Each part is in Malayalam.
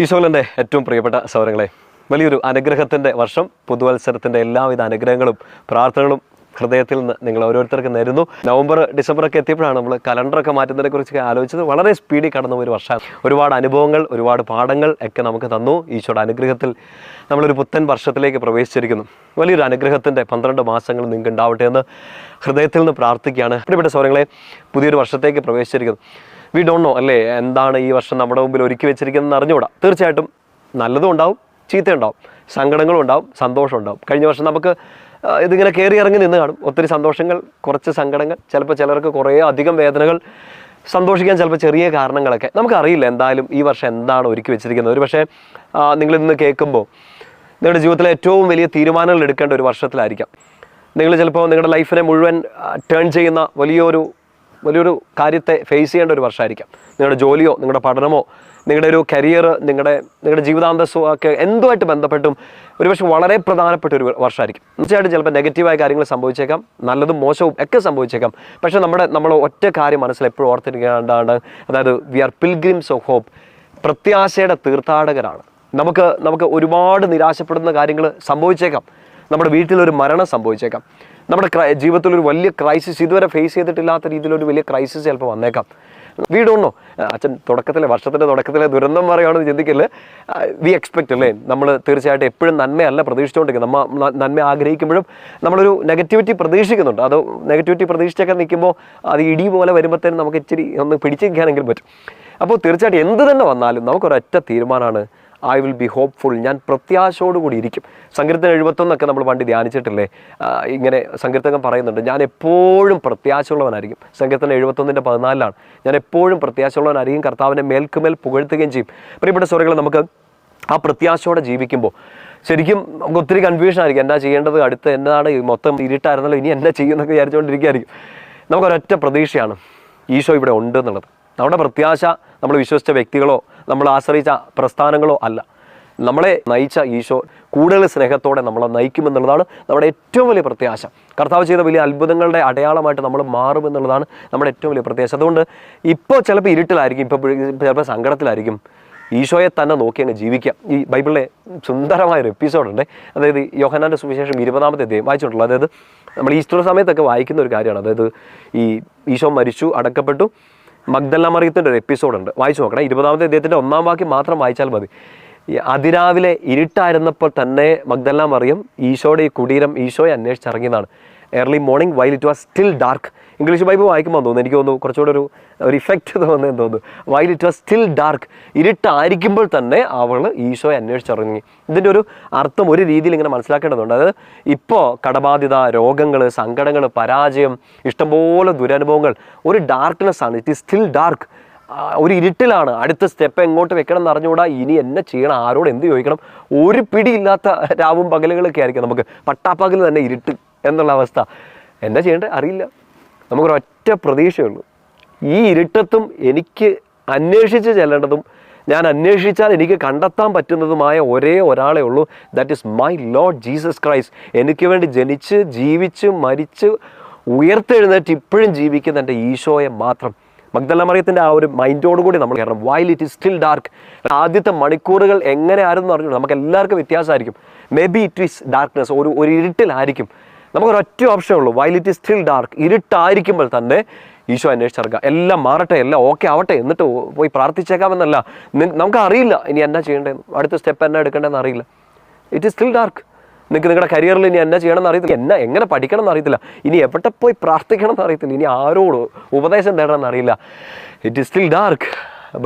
ഈശോലന്റെ ഏറ്റവും പ്രിയപ്പെട്ട സൗരങ്ങളെ വലിയൊരു അനുഗ്രഹത്തിന്റെ വർഷം പുതുവത്സരത്തിന്റെ എല്ലാവിധ അനുഗ്രഹങ്ങളും പ്രാർത്ഥനകളും ഹൃദയത്തിൽ നിന്ന് നിങ്ങൾ ഓരോരുത്തർക്കും നേരുന്നു. നവംബർ ഡിസംബറൊക്കെ എത്തിയപ്പോഴാണ് നമ്മൾ കലണ്ടറൊക്കെ മാറ്റുന്നതിനെ കുറിച്ചൊക്കെ ആലോചിച്ചത്. വളരെ സ്പീഡിൽ കടന്ന ഒരു വർഷമാണ്. ഒരുപാട് അനുഭവങ്ങൾ ഒരുപാട് പാഠങ്ങൾ ഒക്കെ നമുക്ക് തന്നു. ഈശോയുടെ അനുഗ്രഹത്തിൽ നമ്മളൊരു പുത്തൻ വർഷത്തിലേക്ക് പ്രവേശിച്ചിരിക്കുന്നു. വലിയൊരു അനുഗ്രഹത്തിന്റെ പന്ത്രണ്ട് മാസങ്ങൾ നിങ്ങൾക്ക് ഉണ്ടാവട്ടെ എന്ന് ഹൃദയത്തിൽ നിന്ന് പ്രാർത്ഥിക്കുകയാണ്. പ്രിയപ്പെട്ട സൗരങ്ങളെ പുതിയൊരു വർഷത്തേക്ക് പ്രവേശിച്ചിരിക്കുന്നു. വി ഡോണ്ട് നോ അല്ലേ? എന്താണ് ഈ വർഷം നമ്മുടെ മുമ്പിൽ ഒരുക്കി വെച്ചിരിക്കുന്നത് അറിഞ്ഞുകൂടാ. തീർച്ചയായിട്ടും നല്ലതും ഉണ്ടാവും ചീത്തയുണ്ടാവും സങ്കടങ്ങളും ഉണ്ടാവും സന്തോഷം ഉണ്ടാവും. കഴിഞ്ഞ വർഷം നമുക്ക് ഇതിങ്ങനെ കയറി ഇറങ്ങി നിന്ന് കാണും. ഒത്തിരി സന്തോഷങ്ങൾ കുറച്ച് സങ്കടങ്ങൾ ചിലപ്പോൾ ചിലർക്ക് കുറേ അധികം വേദനകൾ സന്തോഷിക്കാൻ ചിലപ്പോൾ ചെറിയ കാരണങ്ങളൊക്കെ. നമുക്കറിയില്ല എന്തായാലും ഈ വർഷം എന്താണ് ഒരുക്കി വെച്ചിരിക്കുന്നത്. ഒരു പക്ഷേ നിങ്ങൾ ഇന്ന് കേൾക്കുമ്പോൾ നിങ്ങളുടെ ജീവിതത്തിലെ ഏറ്റവും വലിയ തീരുമാനങ്ങൾ എടുക്കേണ്ട ഒരു വർഷത്തിലായിരിക്കാം. നിങ്ങൾ ചിലപ്പോൾ നിങ്ങളുടെ ലൈഫിനെ മുഴുവൻ ടേൺ ചെയ്യുന്ന വലിയൊരു വലിയൊരു കാര്യത്തെ ഫേസ് ചെയ്യേണ്ട ഒരു വർഷമായിരിക്കാം. നിങ്ങളുടെ ജോലിയോ നിങ്ങളുടെ പഠനമോ നിങ്ങളുടെ ഒരു കരിയർ നിങ്ങളുടെ നിങ്ങളുടെ ജീവിതാന്തസ്സോ ഒക്കെ എന്തുമായിട്ട് ബന്ധപ്പെട്ടും ഒരുപക്ഷെ വളരെ പ്രധാനപ്പെട്ട ഒരു വർഷമായിരിക്കും. തീർച്ചയായിട്ടും ചിലപ്പോൾ നെഗറ്റീവായ കാര്യങ്ങൾ സംഭവിച്ചേക്കാം നല്ലതും മോശവും ഒക്കെ സംഭവിച്ചേക്കാം. പക്ഷേ നമ്മുടെ നമ്മൾ ഒറ്റ കാര്യം മനസ്സിൽ എപ്പോഴും ഓർത്തിരിക്കേണ്ടതാണ് അതായത് we are pilgrims of hope പ്രത്യാശയുടെ തീർത്ഥാടകരാണ്. നമുക്ക് നമുക്ക് ഒരുപാട് നിരാശപ്പെടുന്ന കാര്യങ്ങൾ സംഭവിച്ചേക്കാം. നമ്മുടെ വീട്ടിലൊരു മരണം സംഭവിച്ചേക്കാം. നമ്മുടെ ജീവിതത്തിൽ ഒരു വലിയ ക്രൈസിസ് ഇതുവരെ ഫേസ് ചെയ്തിട്ടില്ലാത്ത രീതിയിലൊരു വലിയ ക്രൈസിസ് ചിലപ്പോൾ വന്നേക്കാം. വീടുണ്ടോ അച്ഛൻ തുടക്കത്തിലെ വർഷത്തിന്റെ തുടക്കത്തിലെ ദുരന്തം പറയുകയാണെന്ന് ചിന്തിക്കൽ വി എക്സ്പെക്റ്റ് അല്ലേ? നമ്മൾ തീർച്ചയായിട്ടും എപ്പോഴും നന്മയല്ല പ്രതീക്ഷിച്ചുകൊണ്ടിരിക്കുന്നത്. നമ്മൾ ന- നന്മ ആഗ്രഹിക്കുമ്പോഴും നമ്മളൊരു നെഗറ്റിവിറ്റി പ്രതീക്ഷിക്കുന്നുണ്ട്. അത് നെഗറ്റിവിറ്റി പ്രതീക്ഷിച്ചൊക്കെ നിൽക്കുമ്പോൾ അത് ഇടി പോലെ വരുമ്പോഴത്തേനും നമുക്ക് ഇച്ചിരി ഒന്ന് പിടിച്ചിരിക്കാനെങ്കിലും പറ്റും. അപ്പോൾ തീർച്ചയായിട്ടും എന്ത് തന്നെ വന്നാലും നമുക്കൊരൊറ്റ തീരുമാനമാണ് ഐ വിൽ ബി ഹോപ്പ്ഫുൾ. ഞാൻ പ്രത്യാശയോടുകൂടി ഇരിക്കും. സങ്കീർത്തനം എഴുപത്തൊന്നൊക്കെ നമ്മൾ പണ്ട് ധ്യാനിച്ചിട്ടില്ലേ? ഇങ്ങനെ സങ്കീർത്തകം പറയുന്നുണ്ട്. ഞാൻ എപ്പോഴും പ്രത്യാശയുള്ളവനായിരിക്കും. സങ്കീർത്തനം എഴുപത്തൊന്നിന്റെ പതിനാലിലാണ്. ഞാൻ എപ്പോഴും പ്രത്യാശയുള്ളവനായിരിക്കും. കർത്താവിനെ മേൽക്കുമേൽ പുകഴ്ത്തുകയും ചെയ്യും. പ്രിയപ്പെട്ട സ്വരങ്ങൾ നമുക്ക് ആ പ്രത്യാശയോടെ ജീവിക്കുമ്പോൾ ശരിക്കും നമുക്ക് ഒത്തിരി കൺഫ്യൂഷൻ ആയിരിക്കും. എന്താ ചെയ്യേണ്ടത്? അടുത്ത് എന്താണ് മൊത്തം ഇരുട്ടായിരുന്നല്ലോ. ഇനി എന്താ ചെയ്യുമെന്നൊക്കെ വിചാരിച്ചുകൊണ്ടിരിക്കുകയായിരിക്കും. നമുക്കൊരൊറ്റ പ്രതീക്ഷയാണ്. ഈശോ ഇവിടെ ഉണ്ട് എന്നുള്ളത് നമ്മുടെ പ്രത്യാശ നമ്മൾ വിശ്വസിച്ച വ്യക്തികളോ നമ്മൾ ആശ്രയിച്ച പ്രസ്ഥാനങ്ങളോ അല്ല. നമ്മളെ നയിച്ച ഈശോ കൂടുതൽ സ്നേഹത്തോടെ നമ്മളെ നയിക്കുമെന്നുള്ളതാണ് നമ്മുടെ ഏറ്റവും വലിയ പ്രത്യാശ. കർത്താവ് ചെയ്ത വലിയ അത്ഭുതങ്ങളുടെ അടയാളമായിട്ട് നമ്മൾ മാറുമെന്നുള്ളതാണ് നമ്മുടെ ഏറ്റവും വലിയ പ്രത്യാശ. അതുകൊണ്ട് ഇപ്പോൾ ചിലപ്പോൾ ഇരുട്ടിലായിരിക്കും ഇപ്പോൾ ചിലപ്പോൾ സങ്കടത്തിലായിരിക്കും. ഈശോയെ തന്നെ നോക്കി അങ്ങ് ജീവിക്കാം. ഈ ബൈബിളിലെ സുന്ദരമായൊരു എപ്പിസോഡുണ്ട്. അതായത് യോഹനാന്റെ സുവിശേഷം ഇരുപതാമത്തെ അധ്യായം വായിച്ചിട്ടുള്ളൂ അതായത് നമ്മൾ ഈസ്റ്റർ സമയത്തൊക്കെ വായിക്കുന്ന ഒരു കാര്യമാണ്. അതായത് ഈ ഈശോ മരിച്ചു അടക്കപ്പെട്ടു. മഗ്ദല്ല മറിയത്തിന്റെ ഒരു എപ്പിസോഡുണ്ട്. വായിച്ചു നോക്കണം. ഇരുപതാമത്തെ അദ്ദേഹത്തിന്റെ ഒന്നാം വാക്യം മാത്രം വായിച്ചാൽ മതി. അതിരാവിലെ ഇരുട്ടായിരുന്നപ്പോൾ തന്നെ മഗ്ദല്ല മറിയം ഈശോയുടെ ഈ കുടീരം ഈശോയെ അന്വേഷിച്ചിറങ്ങിയതാണ്. Early morning while it was still dark English Bible വായിക്കുമ്പോൾ തോന്നുന്നു. എനിക്ക് തോന്നുന്നു കുറച്ചുകൂടെ ഒരു ഒരു ഇഫക്റ്റ് തോന്നുന്നു എന്ന് തോന്നുന്നു. While it was still dark ഇരുട്ടായിരിക്കുമ്പോൾ തന്നെ അവൾ ഈശോയെ അന്വേഷിച്ചിറങ്ങി ഇതിന്റെ ഒരു അർത്ഥം ഒരു രീതിയിൽ ഇങ്ങനെ മനസ്സിലാക്കേണ്ടതുണ്ട്. അതായത് ഇപ്പോൾ കടബാധ്യത രോഗങ്ങൾ സങ്കടങ്ങൾ പരാജയം ഇഷ്ടംപോലെ ദുരനുഭവങ്ങൾ ഒരു ഡാർക്ക്നെസ് ആണ്. ഇറ്റ് ഈസ് സ്റ്റിൽ ഡാർക്ക് ഒരു ഇരുട്ടിലാണ്. അടുത്ത സ്റ്റെപ്പ് എങ്ങോട്ട് വെക്കണം എന്ന് അറിഞ്ഞുകൂടാ? ഇനി എന്നെ ചെയ്യണം? ആരോട് എന്ത് ചോദിക്കണം? ഒരു പിടിയില്ലാത്ത രാവും പകലുകളൊക്കെ ആയിരിക്കും നമുക്ക്. പട്ടാപ്പകൽ തന്നെ ഇരുട്ട്. എന്നുള്ള അവസ്ഥ. എന്താ ചെയ്യേണ്ടത്? അറിയില്ല. നമുക്കൊരൊറ്റ പ്രതീക്ഷയുള്ളൂ ഈ ഇരുട്ടത്തും എനിക്ക് അന്വേഷിച്ച് ചെല്ലേണ്ടതും ഞാൻ അന്വേഷിച്ചാൽ എനിക്ക് കണ്ടെത്താൻ പറ്റുന്നതുമായ ഒരേ ഒരാളേ ഉള്ളൂ. That is my Lord Jesus Christ എനിക്ക് വേണ്ടി ജനിച്ച് ജീവിച്ച് മരിച്ച് ഉയർത്തെഴുന്നേറ്റ് ഇപ്പോഴും ജീവിക്കുന്ന എന്റെ ഈശോയെ മാത്രം. മഗ്ദല മറിയത്തിന്റെ ആ ഒരു മൈൻഡോട് കൂടി നമ്മൾ കയറണം while it is still dark ആദ്യത്തെ മണിക്കൂറുകൾ എങ്ങനെ ആയിരുന്നു അറിഞ്ഞു നമുക്ക് എല്ലാവർക്കും വ്യത്യാസമായിരിക്കും. May be it is darkness ഒരു ഒരു ഇരുട്ടിലായിരിക്കും. നമുക്കൊരൊറ്റ ഓപ്ഷനേ ഉള്ളൂ. While it is still dark ഇരുട്ടായിരിക്കുമ്പോൾ തന്നെ ഈശോ അന്വേഷിച്ചിറക്കുക എല്ലാം മാറട്ടെ എല്ലാം ഓക്കെ ആവട്ടെ എന്നിട്ട് പോയി പ്രാർത്ഥിച്ചേക്കാമെന്നല്ല. നമുക്ക് അറിയില്ല ഇനി എന്നാ ചെയ്യേണ്ടതെന്ന്. അടുത്ത സ്റ്റെപ്പ് എന്നാ എടുക്കേണ്ടതെന്ന് അറിയില്ല. ഇറ്റ് ഇസ് സ്റ്റിൽ ഡാർക്ക് നിങ്ങൾക്ക് നിങ്ങളുടെ കരിയറിൽ ഇനി എന്നാ ചെയ്യണമെന്ന് അറിയത്തില്ല. എന്നാ എങ്ങനെ പഠിക്കണം എന്ന് അറിയത്തില്ല. ഇനി എവിടെ പോയി പ്രാർത്ഥിക്കണം എന്ന് അറിയത്തില്ല. ഇനി ആരോട് ഉപദേശം തേടണം അറിയില്ല. It is still dark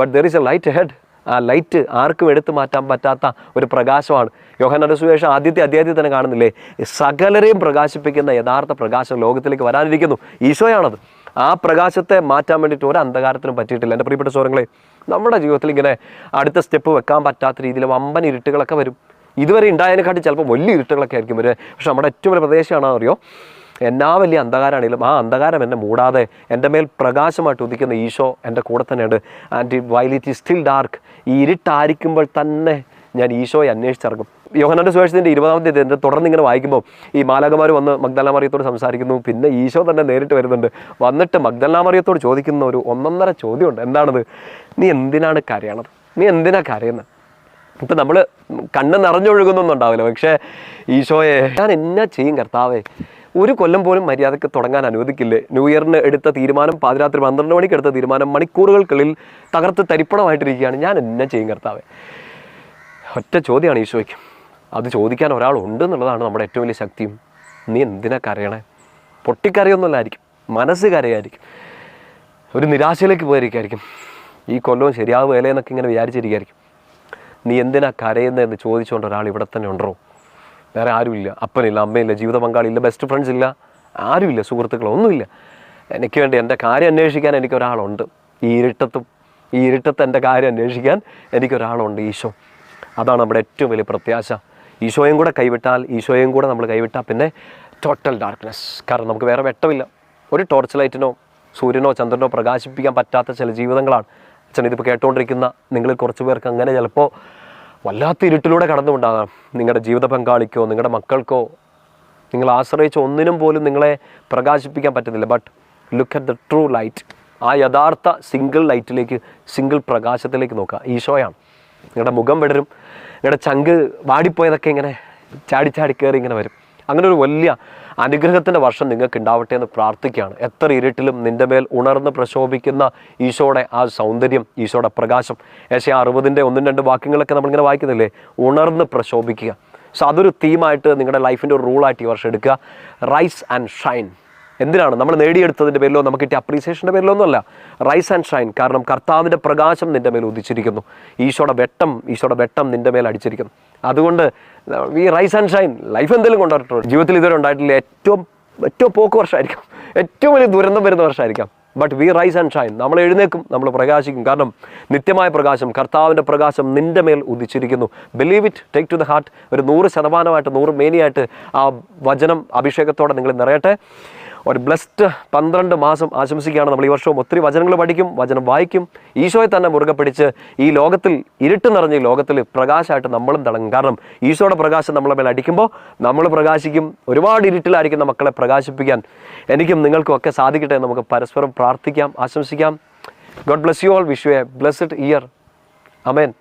but there is a light head ആ ലൈറ്റ് ആർക്കും എടുത്തു മാറ്റാൻ പറ്റാത്ത ഒരു പ്രകാശമാണ്. യോഹനന്റെ സുവിശേഷം ആദ്യത്തെ അധ്യായത്തിൽ തന്നെ കാണുന്നില്ലേ? സകലരെയും പ്രകാശിപ്പിക്കുന്ന യഥാർത്ഥ പ്രകാശം ലോകത്തിലേക്ക് വരാനിരിക്കുന്നു. ഈശോയാണത്. ആ പ്രകാശത്തെ മാറ്റാൻ വേണ്ടിയിട്ട് ഒരു അന്ധകാരത്തിനും പറ്റിയിട്ടില്ല. എന്റെ പ്രിയപ്പെട്ട സ്വരങ്ങളെ നമ്മുടെ ജീവിതത്തിൽ ഇങ്ങനെ അടുത്ത സ്റ്റെപ്പ് വെക്കാൻ പറ്റാത്ത രീതിയിൽ വമ്പൻ ഇരുട്ടുകളൊക്കെ വരും. ഇതുവരെ ഉണ്ടായതിനെക്കാട്ടി ചിലപ്പോൾ വലിയ ഇരുട്ടുകളൊക്കെ ആയിരിക്കും വരെ പക്ഷെ നമ്മുടെ ഏറ്റവും വലിയ പ്രദേശമാണോ അറിയോ? എന്നാ വലിയ അന്ധകാരമാണെങ്കിലും ആ അന്ധകാരം എന്നെ മൂടാതെ എന്റെ മേൽ പ്രകാശമായിട്ട് ഉദിക്കുന്ന ഈശോ എന്റെ കൂടെ തന്നെയുണ്ട്. And while it still dark ഈ ഇരുട്ടായിരിക്കുമ്പോൾ തന്നെ ഞാൻ ഈശോയെ അന്വേഷിച്ചിറങ്ങും. യോഹനാന്റെ സുവേഷത്തിന്റെ ഇരുപതാമത്തെ ഇതിന്റെ തുടർന്ന് ഇങ്ങനെ വായിക്കുമ്പോൾ ഈ മാലാകമാർ വന്ന് മഗ്ദല മറിയത്തോട് സംസാരിക്കുന്നു. പിന്നെ ഈശോ തന്നെ നേരിട്ട് വരുന്നുണ്ട്. വന്നിട്ട് മഗ്ദല മറിയത്തോട് ചോദിക്കുന്ന ഒരു ഒന്നൊന്നര ചോദ്യമുണ്ട്. എന്താണത്? നീ എന്തിനാണ് കരയണത്? നീ എന്തിനാ കരയുന്നത് ഇപ്പം നമ്മൾ കണ്ണ് നിറഞ്ഞൊഴുകുന്നൊന്നും ഉണ്ടാവില്ല. പക്ഷേ ഈശോയെ ഞാൻ എന്നാ ചെയ്യും കർത്താവേ? ഒരു കൊല്ലം പോലും മര്യാദയ്ക്ക് തുടങ്ങാൻ അനുവദിക്കില്ലേ? ന്യൂ ഇയറിന് എടുത്ത തീരുമാനം പാതിരാത്രി പന്ത്രണ്ട് മണിക്ക് എടുത്ത തീരുമാനം മണിക്കൂറുകൾക്കുള്ളിൽ തകർത്ത് തരിപ്പണമായിട്ടിരിക്കുകയാണ് ഞാൻ എന്നെ ചെയ്യും കർത്താവെ. ഒറ്റ ചോദ്യമാണ് ഈശോയ്ക്ക്. അത് ചോദിക്കാൻ ഒരാളുണ്ട് എന്നുള്ളതാണ് നമ്മുടെ ഏറ്റവും വലിയ ശക്തിയും. നീ എന്തിനാ കരയണേ? പൊട്ടിക്കരയൊന്നുമല്ലായിരിക്കും. മനസ്സ് കരയായിരിക്കും. ഒരു നിരാശയിലേക്ക് പോയിരിക്കായിരിക്കും. ഈ കൊല്ലവും ശരിയാവുകയില്ലേ എന്നൊക്കെ ഇങ്ങനെ വിചാരിച്ചിരിക്കായിരിക്കും. നീ എന്തിനാ കരയുന്നതെന്ന് ചോദിച്ചുകൊണ്ട് ഒരാൾ ഇവിടെ തന്നെ ഉണ്ടോ? വേറെ ആരുമില്ല. അപ്പനില്ല അമ്മയില്ല ജീവിത പങ്കാളിയില്ല ബെസ്റ്റ് ഫ്രണ്ട്സ് ഇല്ല ആരുമില്ല സുഹൃത്തുക്കളോ ഒന്നുമില്ല. എനിക്ക് വേണ്ടി എന്റെ കാര്യം അന്വേഷിക്കാൻ എനിക്ക് ഒരാളുണ്ട്. ഈ ഇരുട്ടത്തും ഈ ഇരുട്ടത്ത് എന്റെ കാര്യം അന്വേഷിക്കാൻ എനിക്കൊരാളുണ്ട് ഈശോ. അതാണ് നമ്മുടെ ഏറ്റവും വലിയ പ്രത്യാശ. ഈശോയും കൂടെ കൈവിട്ടാൽ ഈശോയും കൂടെ നമ്മൾ കൈവിട്ടാൽ പിന്നെ ടോട്ടൽ ഡാർക്ക്നെസ് കാരണം നമുക്ക് വേറെ വെട്ടമില്ല. ഒരു ടോർച്ച് ലൈറ്റിനോ സൂര്യനോ ചന്ദ്രനോ പ്രകാശിപ്പിക്കാൻ പറ്റാത്ത ചില ജീവിതങ്ങളാണ്. അച്ഛൻ ഇതിപ്പോൾ കേട്ടുകൊണ്ടിരിക്കുന്ന നിങ്ങളിൽ കുറച്ച് പേർക്ക് അങ്ങനെ ചിലപ്പോൾ വല്ലാത്ത ഇരുട്ടിലൂടെ കടന്നുകൊണ്ടാകാം. നിങ്ങളുടെ ജീവിത പങ്കാളിക്കോ നിങ്ങളുടെ മക്കൾക്കോ നിങ്ങൾ ആശ്രയിച്ച ഒന്നിനും പോലും നിങ്ങളെ പ്രകാശിപ്പിക്കാൻ പറ്റുന്നില്ല. But look at the true light ആ യഥാർത്ഥ സിംഗിൾ ലൈറ്റിലേക്ക് സിംഗിൾ പ്രകാശത്തിലേക്ക് നോക്കുക. ഈശോയാണ്. നിങ്ങളുടെ മുഖം വിടരും. നിങ്ങളുടെ ചങ്ക് വാടിപ്പോയതൊക്കെ ഇങ്ങനെ ചാടി ചാടി കയറി ഇങ്ങനെ വരും. അങ്ങനെ ഒരു വലിയ അനുഗ്രഹത്തിന്റെ വർഷം നിങ്ങൾക്ക് ഉണ്ടാവട്ടെ എന്ന് പ്രാർത്ഥിക്കുകയാണ്. എത്ര ഇരുട്ടിലും നിന്റെ മേൽ ഉണർന്ന് പ്രശോഭിക്കുന്ന ഈശോയുടെ ആ സൗന്ദര്യം ഈശോയുടെ പ്രകാശം. ഏശ അറുപതിന്റെ ഒന്നും രണ്ട് വാക്യങ്ങളൊക്കെ നമ്മളിങ്ങനെ വായിക്കുന്നില്ലേ? ഉണർന്ന് പ്രശോഭിക്കുക. സോ അതൊരു തീമായിട്ട് നിങ്ങളുടെ ലൈഫിന്റെ ഒരു റൂളായിട്ട് ഈ വർഷം എടുക്കുക. റൈസ് ആൻഡ് ഷൈൻ എന്തിനാണ്? നമ്മൾ നേടിയെടുത്തതിന്റെ പേരിലോ നമുക്ക് കിട്ടിയ അപ്രീസിയേഷന്റെ പേരിലോ ഒന്നുമല്ല. റൈസ് ആൻഡ് ഷൈൻ കാരണം കർത്താവിന്റെ പ്രകാശം നിന്റെ മേൽ ഉദിച്ചിരിക്കുന്നു. ഈശോയുടെ വെട്ടം ഈശോയുടെ വെട്ടം നിന്റെ മേൽ അടിച്ചിരിക്കുന്നു. അതുകൊണ്ട് ഈ റൈസ് ആൻഡ് ഷൈൻ ലൈഫ് എന്തെങ്കിലും കൊണ്ടുവരട്ടോ. ജീവിതത്തിൽ ഇതുവരെ ഉണ്ടായിട്ടില്ല. ഏറ്റവും ഏറ്റവും പോക്ക് വർഷമായിരിക്കാം. ഏറ്റവും വലിയ ദുരന്തം വരുന്ന വർഷമായിരിക്കാം. But we rise and shine നമ്മൾ എഴുന്നേക്കും നമ്മൾ പ്രകാശിക്കും. കാരണം നിത്യമായ പ്രകാശം കർത്താവിന്റെ പ്രകാശം നിന്റെ മേൽ ഉദിച്ചിരിക്കുന്നു. Believe it take to the heart ഒരു നൂറ് ശതമാനമായിട്ട് നൂറ് മേനിയായിട്ട് ആ വചനം അഭിഷേകത്തോടെ നിങ്ങൾ നിറയട്ടെ. ഒരു ബ്ലസ്ഡ് പന്ത്രണ്ട് മാസം ആശംസിക്കുകയാണ് നമ്മൾ ഈ വർഷവും. ഒത്തിരി വചനങ്ങൾ പഠിക്കും വചനം വായിക്കും. ഈശോയെ തന്നെ മുറുകെ പിടിച്ച് ഈ ലോകത്തിൽ ഇരുട്ട് നിറഞ്ഞ ലോകത്തിൽ പ്രകാശമായിട്ട് നമ്മളും തിളങ്ങും. കാരണം ഈശോയുടെ പ്രകാശം നമ്മളെ മേലെ അടിക്കുമ്പോൾ നമ്മൾ പ്രകാശിക്കും. ഒരുപാട് ഇരുട്ടിലായിരിക്കുന്ന മക്കളെ പ്രകാശിപ്പിക്കാൻ. എനിക്കും നിങ്ങൾക്കും ഒക്കെ സാധിക്കട്ടെ നമുക്ക് പരസ്പരം പ്രാർത്ഥിക്കാം ആശംസിക്കാം. God bless you all wish a blessed year amen